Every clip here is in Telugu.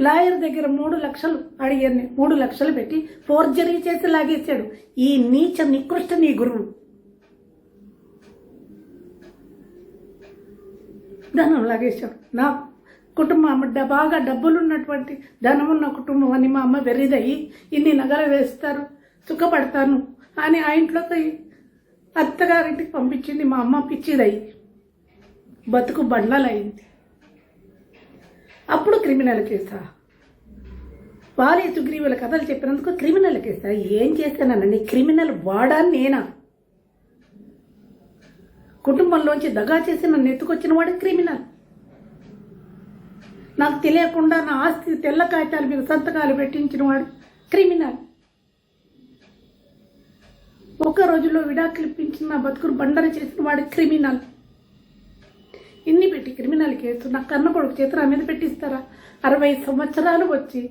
లాయర్ దగ్గర మూడు లక్షలు అడిగాను మూడు లక్షలు పెట్టి ఫోర్జరీ చేసి లాగేశాడు. ఈ నీచ నికృష్ట నీ గురువు. ధనం లాగేశాడు. నా కుటుంబం అమ్మ డ- బాగా డబ్బులున్నటువంటి ధనం ఉన్న కుటుంబం అని మా అమ్మ వెర్రిదయ్యి ఇన్ని నగలు వేస్తారు సుఖపడతాను అని ఆ ఇంట్లోకి అత్తగారింటికి పంపించింది మా అమ్మ పిచ్చిదయ్యి. బతుకు బండలైంది. అప్పుడు క్రిమినల్ కేసా? వాలి సుగ్రీవుల కథలు చెప్పినందుకు క్రిమినల్ కేసా? ఏం చేశానండి క్రిమినల్ వాడా నేనా? కుటుంబంలోంచి దగా చేసి నన్ను ఎత్తుకొచ్చిన వాడు క్రిమినల్. నాకు తెలియకుండా నా ఆస్తి తెల్ల కాగితాల మీద సంతకాలు పెట్టించిన వాడు క్రిమినల్. ఒక్క రోజులో విడాకులు ఇప్పించిన నా బతుకును బండర చేసిన వాడు క్రిమినల్. ఇన్ని పెట్టి క్రిమినల్ కేసు నా కన్న కొడుకు చేతి నా మీద పెట్టిస్తారా? అరవై సంవత్సరాలు వచ్చి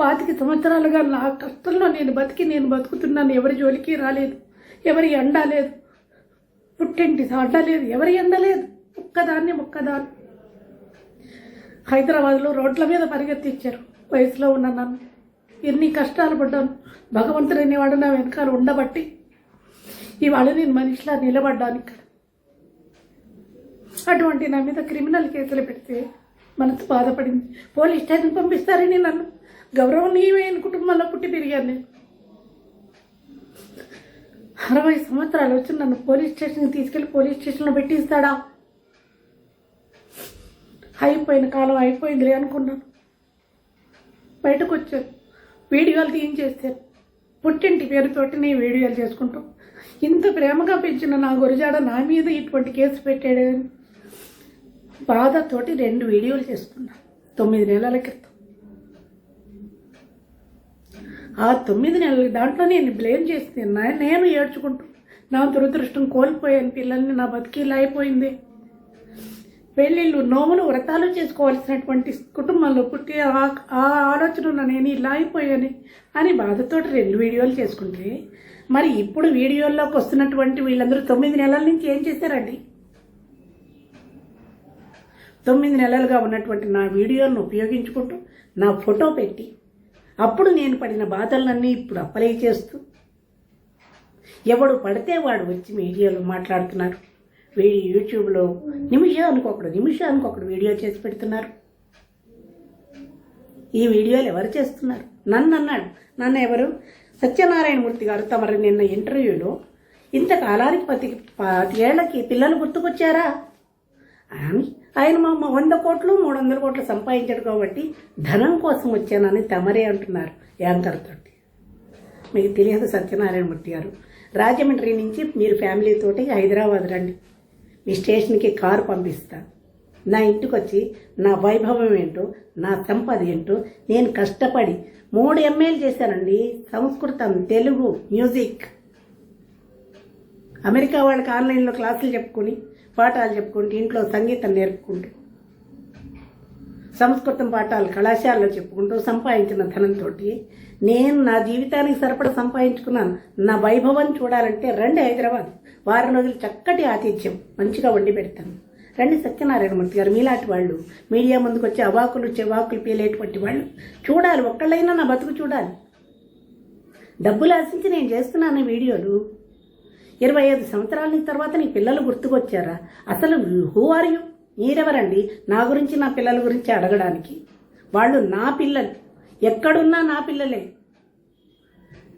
పాతిక సంవత్సరాలుగా నా కష్టంలో నేను బతికి నేను బతుకుతున్నాను. ఎవరి జోలికి రాలేదు. ఎవరి ఎండ లేదు. పుట్టింటి అడ్డ లేదు. ఎవరి ఎండ లేదు. ఒక్కదాన్ని ఒక్కదాన్ని హైదరాబాద్లో రోడ్ల మీద పరిగెత్తించారు వయసులో ఉన్న నన్ను ఎన్ని కష్టాలు పడ్డాను. భగవంతుడు అనేవాడు నా వెనకాల ఉండబట్టి ఇవాళ నేను మనిషిలా నిలబడ్డాను ఇక్కడ. అటువంటి నా మీద క్రిమినల్ కేసులు పెడితే మనసు బాధపడింది. పోలీస్ స్టేషన్ పంపిస్తారని నన్ను? గౌరవనీయమైన కుటుంబంలో పుట్టి పెరిగాను నేను. అరవై సంవత్సరాలు వచ్చి నన్ను పోలీస్ స్టేషన్కి తీసుకెళ్ళి పోలీస్ స్టేషన్లో పెట్టిస్తాడా? అయిపోయిన కాలం అయిపోయిందిలే అనుకున్నాను. బయటకు వచ్చాను. వీడియోలు తీయించేస్తాను. పుట్టింటి పేరుతోటి నేను వీడియోలు చేసుకుంటాం ఇంత ప్రేమగా పెంచిన నా గురిజాడ నా మీద ఇటువంటి కేసు పెట్టాడని బాధతోటి రెండు వీడియోలు చేసుకున్నా తొమ్మిది నెలల క్రితం. ఆ తొమ్మిది నెలల దాంట్లో నేను బ్లేమ్ చేస్తే నేను ఏడ్చుకుంటూ నా దురదృష్టం కోల్పోయాను. పిల్లల్ని నా బతికి ఇలా అయిపోయింది. పెళ్ళిళ్ళు నోములు వ్రతాలు చేసుకోవాల్సినటువంటి కుటుంబంలో పుట్టి ఆ- ఆ ఆలోచన ఉన్న నేను ఇలా అయిపోయాను అని బాధతోటి రెండు వీడియోలు చేసుకుంటే మరి ఇప్పుడు వీడియోల్లోకి వస్తున్నటువంటి వీళ్ళందరూ తొమ్మిది నెలల నుంచి ఏం చేశారండి? తొమ్మిది నెలలుగా ఉన్నటువంటి నా వీడియోలను ఉపయోగించుకుంటూ నా ఫోటో పెట్టి అప్పుడు నేను పడిన బాధలన్నీ ఇప్పుడు అప్లై చేస్తూ ఎవడు పడితే వాడు వచ్చి మీడియాలో మాట్లాడుతున్నారు. వీడి యూట్యూబ్లో నిమిషానికి ఒకడు నిమిషానికి ఒకడు వీడియో చేసి పెడుతున్నారు. ఈ వీడియోలు ఎవరు చేస్తున్నారు? నన్ను అన్నాడు నన్ను ఎవరు? సత్యనారాయణమూర్తి గారు తమరు నిన్న ఇంటర్వ్యూలో ఇంతకాలానికి పది పాతికేళ్ళకి పిల్లలు గుర్తుకొచ్చారా? ఆయన మా అమ్మ వంద కోట్లు మూడు వందల కోట్లు సంపాదించాడు కాబట్టి ధనం కోసం వచ్చానని తమరే అంటున్నారు యాంకర్ తోటి మీకు తెలియదు సత్యనారాయణమూర్తి గారు. రాజమండ్రి నుంచి మీరు ఫ్యామిలీతోటి హైదరాబాద్ రండి. మీ స్టేషన్కి కారు పంపిస్తాను నా ఇంటికి వచ్చి నా వైభవం ఏంటో నా సంపద ఏంటో నేను కష్టపడి మూడు ఎంఏలు చేశానండి. సంస్కృతం తెలుగు మ్యూజిక్. అమెరికా వాళ్ళకి ఆన్లైన్లో క్లాసులు చెప్పుకొని పాఠాలు చెప్పుకుంటూ ఇంట్లో సంగీతం నేర్పుకుంటూ సంస్కృతం పాఠాలు కళాశాలలో చెప్పుకుంటూ సంపాదించిన ధనంతో నేను నా జీవితానికి సరిపడ సంపాదించుకున్నాను. నా వైభవం చూడాలంటే రండి హైదరాబాద్. వారం రోజులు చక్కటి ఆతిథ్యం. మంచిగా వండి పెడతాను. రండి సత్యనారాయణమూర్తి గారు మీలాంటి వాళ్ళు. మీడియా ముందుకు వచ్చి అవాకులు చెవాకులు పీలేటువంటి వాళ్ళు. చూడాలి ఒక్కళ్ళైనా నా బతుకు చూడాలి. డబ్బులు ఆశించి నేను చేస్తున్నాను వీడియోలు. ఇరవై ఐదు సంవత్సరాల తర్వాత నీ పిల్లలు గుర్తుకొచ్చారా? అసలు హూ ఆర్ యూ? మీరెవరండి? నా గురించి నా పిల్లల గురించి అడగడానికి. వాళ్ళు నా పిల్లలు. ఎక్కడున్నా నా పిల్లలే.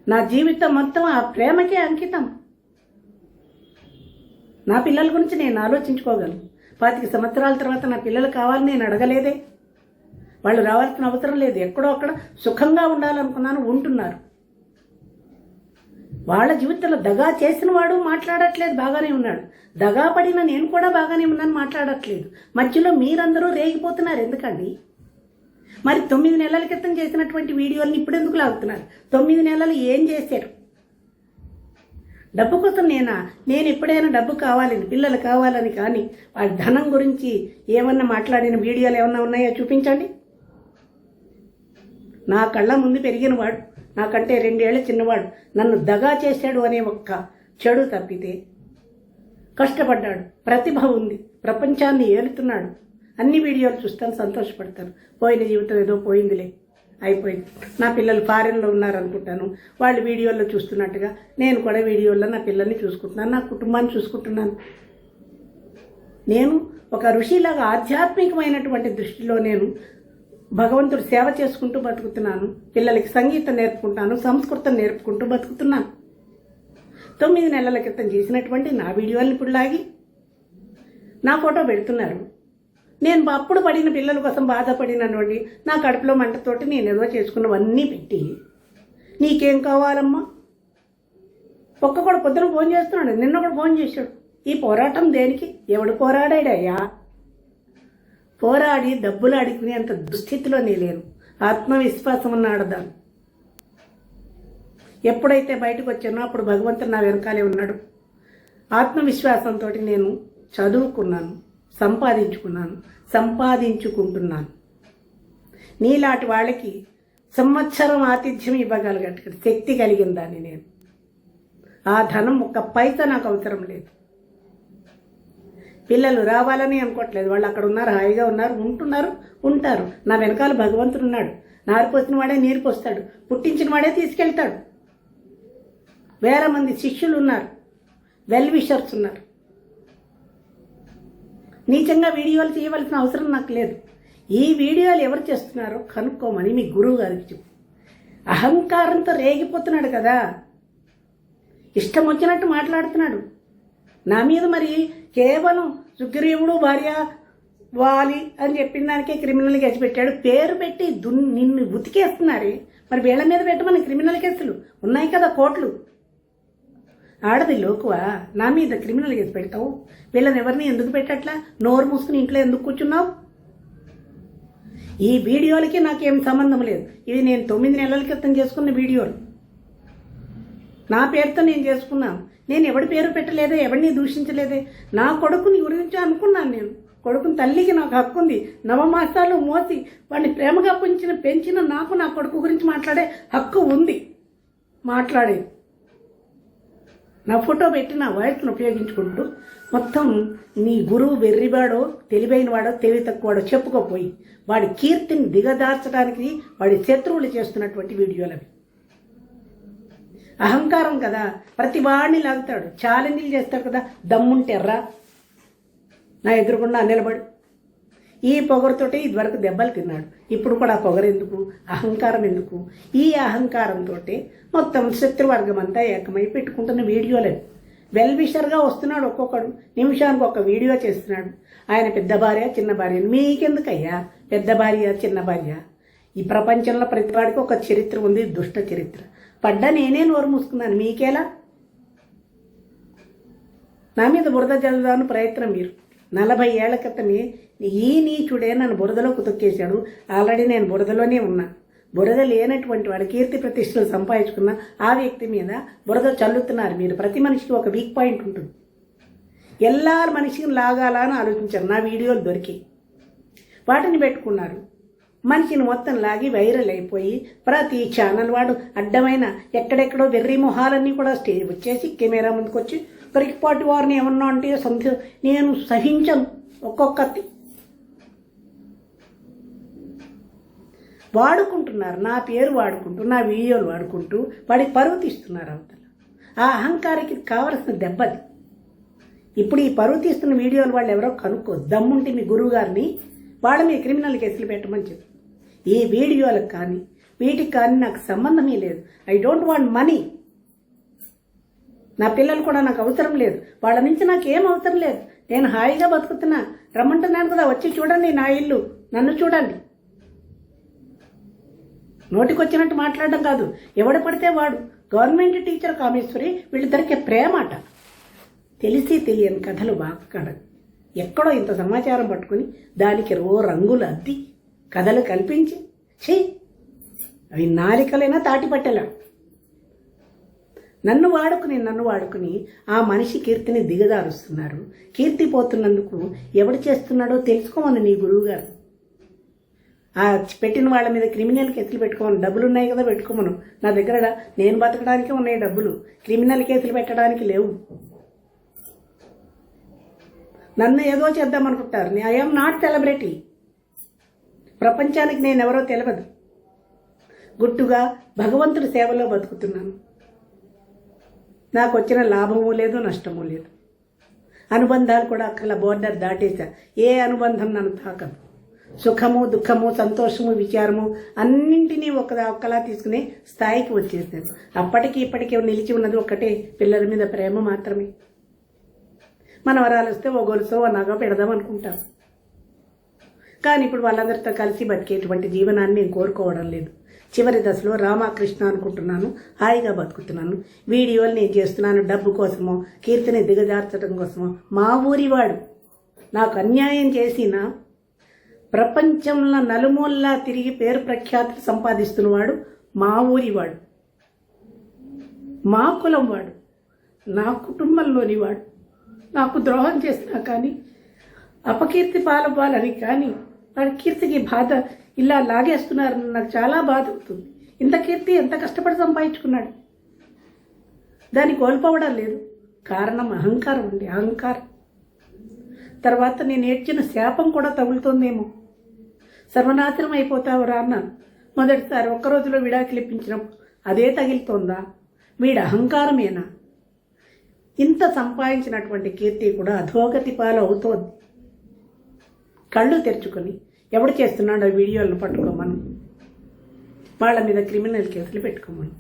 నా జీవితం మొత్తం ఆ ప్రేమకే అంకితం. నా పిల్లల గురించి నేను ఆలోచించుకోగలను. పాతిక సంవత్సరాల తర్వాత నా పిల్లలు కావాలని నేను అడగలేదే. వాళ్ళు రావాల్సిన అవసరం లేదు. ఎక్కడో అక్కడ సుఖంగా ఉండాలనుకున్నాను ఉంటున్నారు. వాళ్ళ జీవితంలో దగా చేసిన వాడు మాట్లాడట్లేదు బాగానే ఉన్నాడు. దగా పడిన నేను కూడా బాగానే ఉన్నాను మాట్లాడట్లేదు. మధ్యలో మీరందరూ రేగిపోతున్నారు ఎందుకండి? మరి తొమ్మిది నెలల క్రితం చేసినటువంటి వీడియోలను ఇప్పుడు ఎందుకు లాగుతున్నారు? తొమ్మిది నెలలు ఏం చేశారు? డబ్బు కోసం నేనా? నేను ఎప్పుడైనా డబ్బు కావాలని పిల్లలు కావాలని కానీ వాళ్ళ ధనం గురించి ఏమన్నా మాట్లాడిన వీడియోలు ఏమన్నా ఉన్నాయో చూపించండి. నా కళ్ళ ముందు పెరిగిన వాడు. నాకంటే రెండేళ్ళ చిన్నవాడు. నన్ను దగా చేశాడు అనే ఒక్క చెడు తప్పితే కష్టపడ్డాడు. ప్రతిభ ఉంది. ప్రపంచాన్ని ఏలుతున్నాడు. అన్ని వీడియోలు చూస్తాను సంతోషపడతాను. పోయిన జీవితం ఏదో పోయిందిలే. అయిపోయింది. నా పిల్లలు ఫారెన్లో ఉన్నారనుకుంటాను. వాళ్ళు వీడియోల్లో చూస్తున్నట్టుగా నేను కూడా వీడియోల్లో నా పిల్లల్ని చూసుకుంటున్నాను. నా కుటుంబాన్ని చూసుకుంటున్నాను. నేను ఒక ఋషిలాగా ఆధ్యాత్మికమైనటువంటి దృష్టిలో నేను భగవంతుడు సేవ చేసుకుంటూ బతుకుతున్నాను పిల్లలకి సంగీతం నేర్పుకుంటాను సంస్కృతం నేర్పుకుంటూ బతుకుతున్నాను. తొమ్మిది నెలల క్రితం చేసినటువంటి నా వీడియోని ఇప్పుడు లాగి నా ఫోటో పెడుతున్నారు. నేను అప్పుడు పడిన పిల్లల కోసం బాధపడినటువంటి నా కడుపులో మంటతోటి నేను ఏదో చేసుకున్నవన్నీ పెట్టి నీకేం కావాలమ్మా? ఒక్క కూడా పొద్దున ఫోన్ చేస్తున్నాడు నిన్న కూడా ఫోన్ చేశాడు. ఈ పోరాటం దేనికి? ఎవడు పోరాడాడయ్యా? పోరాడి డబ్బులు అడుగునేంత దుస్థితిలో నేను లేను. ఆత్మవిశ్వాసం ఉన్న ఆడదాను ఎప్పుడైతే బయటకు వచ్చానో అప్పుడు భగవంతుడు నా వెనకాలే ఉన్నాడు. ఆత్మవిశ్వాసంతో నేను చదువుకున్నాను సంపాదించుకున్నాను సంపాదించుకుంటున్నాను. నీలాంటి వాళ్ళకి సంవత్సరం ఆతిథ్యం ఇవ్వగలిగట్టు శక్తి కలిగిందాన్ని నేను. ఆ ధనం ఒక్క పైస నాకు అవసరం లేదు. పిల్లలు రావాలని అనుకోవట్లేదు. వాళ్ళు అక్కడ ఉన్నారు హాయిగా ఉన్నారు ఉంటున్నారు ఉంటారు. నా వెనకాల భగవంతుడు ఉన్నాడు. నారు పోసిన వాడే నీరు పోస్తాడు. పుట్టించిన వాడే తీసుకెళ్తాడు. వేల మంది శిష్యులు ఉన్నారు. వెల్ విషర్స్ ఉన్నారు. నీచంగా వీడియోలు చేయవలసిన అవసరం నాకు లేదు. ఈ వీడియోలు ఎవరు చేస్తున్నారో కనుక్కోమని మీ గురువు గారికి చెప్పు. అహంకారంతో రేగిపోతున్నాడు కదా. ఇష్టం వచ్చినట్టు మాట్లాడుతున్నాడు. నా మీద మరి కేవలం సుగ్రీవుడు భార్య వాలి అని చెప్పిన దానికే క్రిమినల్ కేసు పెట్టాడు. పేరు పెట్టి దున్ నిన్ను ఉతికేస్తున్నారే. మరి వీళ్ళ మీద పెట్టమని క్రిమినల్ కేసులు ఉన్నాయి కదా కోట్లు. ఆడది లోకువా? నా మీద క్రిమినల్ కేసు పెడతావు? వీళ్ళని ఎవరిని ఎందుకు పెట్టట్లా? నోరు మూసుకుని ఇంట్లో ఎందుకు కూర్చున్నావు? ఈ వీడియోలకి నాకేం సంబంధం లేదు. ఇది నేను తొమ్మిది నెలల క్రితం చేసుకున్న వీడియోలు. నా పేరుతో నేను చేసుకున్నాను. నేను ఎవడి పేరు పెట్టలేదే ఎవరిని దూషించలేదే? నా కొడుకుని గురించి అనుకున్నాను నేను. కొడుకుని తల్లికి నాకు హక్కు ఉంది. నవమాసాలు మోసి వాడిని ప్రేమగా పెంచిన పెంచిన నాకు నా కొడుకు గురించి మాట్లాడే హక్కు ఉంది. మాట్లాడేది నా ఫోటో పెట్టి నా వాయిస్ను ఉపయోగించుకుంటూ మొత్తం నీ గురువు వెర్రివాడో తెలివైన వాడో తెలివి తక్కువడో చెప్పుకోపోయి వాడి కీర్తిని దిగదార్చడానికి వాడి శత్రువులు చేస్తున్నటువంటి వీడియోలవి. అహంకారం కదా. ప్రతి వాడిని లాగుతాడు. ఛాలెంజ్లు చేస్తాడు కదా. దమ్ముంటెర్రా నా ఎదురుకుండా నిలబడు. ఈ పొగరుతోటి ఇదివరకు దెబ్బలు తిన్నాడు. ఇప్పుడు కూడా పొగరు ఎందుకు? అహంకారం ఎందుకు? ఈ అహంకారంతో మొత్తం శత్రువర్గం అంతా ఏకమై పెట్టుకుంటున్న వీడియోలే. వెల్ విషర్గా వస్తున్నాడు ఒక్కొక్కడు. నిమిషానికి ఒక వీడియో చేస్తున్నాడు. ఆయన పెద్ద భార్య చిన్న భార్య. మీకెందుకయ్యా? పెద్ద భార్య చిన్న భార్య. ఈ ప్రపంచంలో ప్రతివాడికి ఒక చరిత్ర ఉంది దుష్ట చరిత్ర. పడ్డా నేనే నోరు మూసుకున్నాను. మీకేలా? నా మీద బురద చదువుదామని ప్రయత్నం మీరు. నలభై ఏళ్ళ క్రితమే ఈ నీచుడే నన్ను బురదలోకి తొక్కేశాడు. ఆల్రెడీ నేను బురదలోనే ఉన్నా. బురద లేనటువంటి వాడు కీర్తి ప్రతిష్టలు సంపాదించుకున్న ఆ వ్యక్తి మీద బురద చల్లుతున్నారు మీరు. ప్రతి మనిషికి ఒక వీక్ పాయింట్ ఉంటుంది. ఎల్లారు మనిషిని లాగాలా అని ఆలోచించారు. నా వీడియోలు దొరికి వాటిని పెట్టుకున్నారు మనిషిని మొత్తం లాగి వైరల్ అయిపోయి ప్రతి ఛానల్ వాడు అడ్డమైన ఎక్కడెక్కడో వెర్రి మొహాలన్నీ కూడా స్టేజ్ వచ్చేసి కెమెరా ముందుకు వచ్చి పరికిపాటి వారిని ఏమన్నా అంటే సంధి నేను సహించను. ఒక్కొక్కటి వాడుకుంటున్నారు. నా పేరు వాడుకుంటూ నా వీడియోలు వాడుకుంటూ వాడికి పరువు తీస్తున్నారు అవతల. ఆ అహంకారికి కావలసిన దెబ్బది. ఇప్పుడు ఈ పరువు తీస్తున్న వీడియోలు వాళ్ళు ఎవరో కనుక్కో దమ్ముంటే మీ గురువు గారిని వాళ్ళ మీద క్రిమినల్ కేసులు పెట్టమని చెప్పు. ఏ వీడియోలకు కానీ వీటికి కానీ నాకు సంబంధమే లేదు. ఐ డోంట్ వాంట్ మనీ నా పిల్లలు కూడా నాకు అవసరం లేదు. వాళ్ళ నుంచి నాకు ఏం అవసరం లేదు. నేను హాయిగా బతుకుతున్నా. రమ్మంటున్నాను కదా వచ్చి చూడండి నా ఇల్లు. నన్ను చూడండి. నోటికొచ్చినట్టు మాట్లాడడం కాదు. ఎవడు పడితే వాడు. గవర్నమెంట్ టీచర్ కామేశ్వరి వీళ్ళిద్దరికీ ప్రేమాట. తెలిసి తెలియని కథలు బాగా ఎక్కడో ఇంత సమాచారం పట్టుకుని దానికి రో రంగులు అద్ది. కథలు కల్పించి ఛీ! అవి నాలికలైనా తాటిపట్టెలా నన్ను వాడుకుని నన్ను వాడుకుని ఆ మనిషి కీర్తిని దిగదారుస్తున్నారు కీర్తి పోతున్నందుకు ఎవడు చేస్తున్నాడో తెలుసుకోమని నీ గురువుగారు. ఆ పెట్టిన వాళ్ళ మీద క్రిమినల్ కేసులు పెట్టుకోమను. డబ్బులు ఉన్నాయి కదా పెట్టుకోమను. నా దగ్గర నేను బతకడానికే ఉన్నాయి డబ్బులు. క్రిమినల్ కేసులు పెట్టడానికి లేవు. నన్ను ఏదో చేద్దాం అనుకుంటారు ఐఎమ్ నాట్ సెలబ్రిటీ. ప్రపంచానికి నేను ఎవరో తెలియదు గుట్టుగా భగవంతుడి సేవలో బతుకుతున్నాను. నాకు వచ్చిన లాభము లేదు నష్టము లేదు. అనుబంధాలు కూడా అక్కడ బోర్డర్ దాటేశా. ఏ అనుబంధం నన్ను తాకదు. సుఖము దుఃఖము సంతోషము విచారము అన్నింటినీ ఒక ఒక్కలా తీసుకునే స్థాయికి వచ్చేసాను అప్పటికి ఇప్పటికీ నిలిచి ఉన్నది ఒక్కటే పిల్లల మీద ప్రేమ మాత్రమే. మన వరాలు వస్తే ఓ గొలుసో ఓ నగ పెడదాం అనుకుంటాం కానీ ఇప్పుడు వాళ్ళందరితో కలిసి బతికేటువంటి జీవనాన్ని నేను కోరుకోవడం లేదు. చివరి దశలో రామకృష్ణ అనుకుంటున్నాను హాయిగా బతుకుతున్నాను. వీడియోలు నేను చేస్తున్నాను డబ్బు కోసమో కీర్తిని దిగజార్చడం కోసమో మా ఊరివాడు నాకు అన్యాయం చేసిన ప్రపంచంలో నలుమూలలా తిరిగి పేరు ప్రఖ్యాతులు సంపాదిస్తున్నవాడు మా ఊరివాడు మా కులం వాడు. నా కుటుంబంలోని వాడు. నాకు ద్రోహం చేసినా కానీ అపకీర్తి పాలవ్వాలని కానీ వాడి కీర్తికి బాధ ఇలా లాగేస్తున్నారు నాకు చాలా బాధ అవుతుంది. ఇంత కీర్తి ఎంత కష్టపడి సంపాదించుకున్నాడు? దాన్ని కోల్పోవడం లేదు. కారణం అహంకారం అండి అహంకారం. తర్వాత నేను ఏడ్చిన శాపం కూడా తగులుతోందేమో. సర్వనాశనం అయిపోతావురా అన్న మొదటిసారి ఒక్క రోజులో విడాకులు ఇప్పించినప్పుడు అదే తగిలితోందా? వీడి అహంకారమేనా? ఇంత సంపాదించినటువంటి కీర్తి కూడా అధోగతి పాలు అవుతోంది కళ్ళు తెరుచుకొని ఎవడు చేస్తున్నాడో వీడియోలను పట్టుకోమను. వాళ్ళ మీద క్రిమినల్ కేసులు పెట్టుకోమను.